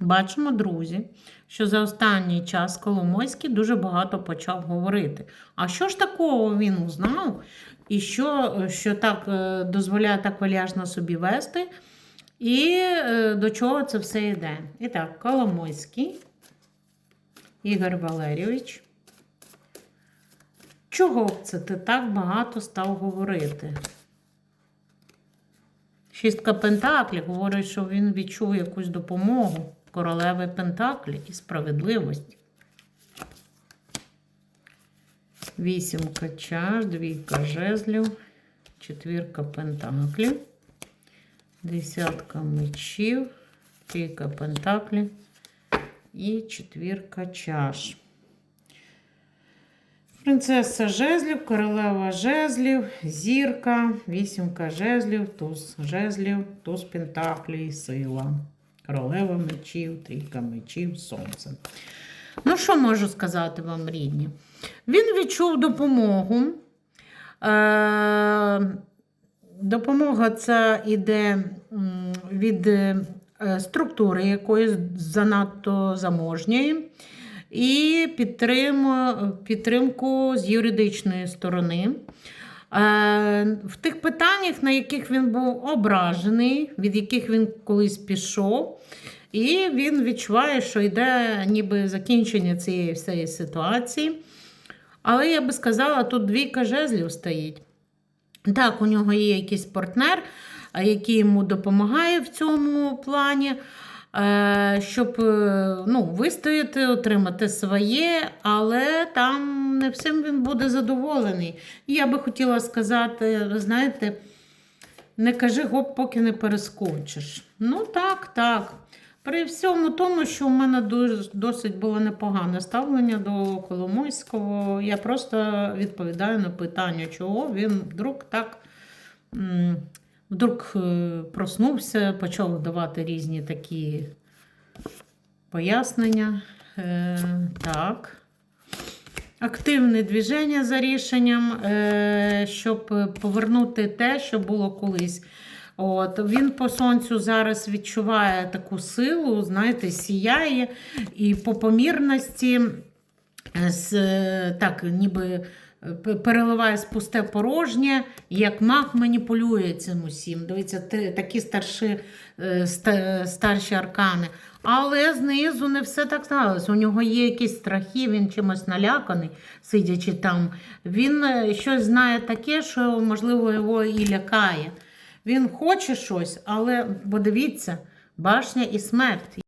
Бачимо, друзі, що за останній час Коломойський дуже багато почав говорити. А що ж такого він узнав, і що, що так е, дозволяє так вальяжно собі вести, і е, до чого це все йде? І так, Коломойський, Ігор Валерійович. Чого б це ти так багато став говорити? Шістка Пентаклів говорить, що він відчув якусь допомогу королеви Пентаклі і справедливості. Вісімка чаш, двійка жезлів, четвірка пентаклів, десятка мечів, трійка пентаклів і четвірка чаш. Принцеса жезлів, королева жезлів, зірка, вісімка жезлів, туз жезлів, туз пентаклів, сила. Королева мечів, трійка мечів, сонце. Ну, що можу сказати вам, рідні? Він відчув допомогу. Е, допомога ця йде від е, структури якоїсь занадто заможньої і підтримку з юридичної сторони. Е, В тих питаннях, на яких він був ображений, від яких він колись пішов, і він відчуває, що йде ніби закінчення цієї всієї ситуації. Але я би сказала, тут двійка жезлів стоїть. Так, у нього є якийсь партнер, який йому допомагає в цьому плані, щоб е, ну, вистояти, отримати своє, але там не всім він буде задоволений. І я би хотіла сказати, ви знаєте, не кажи гоп, поки не перескочиш. Ну так, так. При всьому тому, що у мене досить було непогане ставлення до Коломойського, я просто відповідаю на питання, чого він вдруг так вдруг е, проснувся, почав давати різні такі пояснення. Е, так. Активне движення за рішенням, е, щоб повернути те, що було колись. От, Він по сонцю зараз відчуває таку силу, знаєте, сіяє і по помірності так, ніби переливає з пусте порожнє, як маг маніпулює цим усім. Дивіться, такі старші, е, старші аркани. Але знизу не все так сталося. У нього є якісь страхи, він чимось наляканий, сидячи там. Він е, щось знає таке, що, можливо, його і лякає. Він хоче щось, але подивіться, башня і смерть.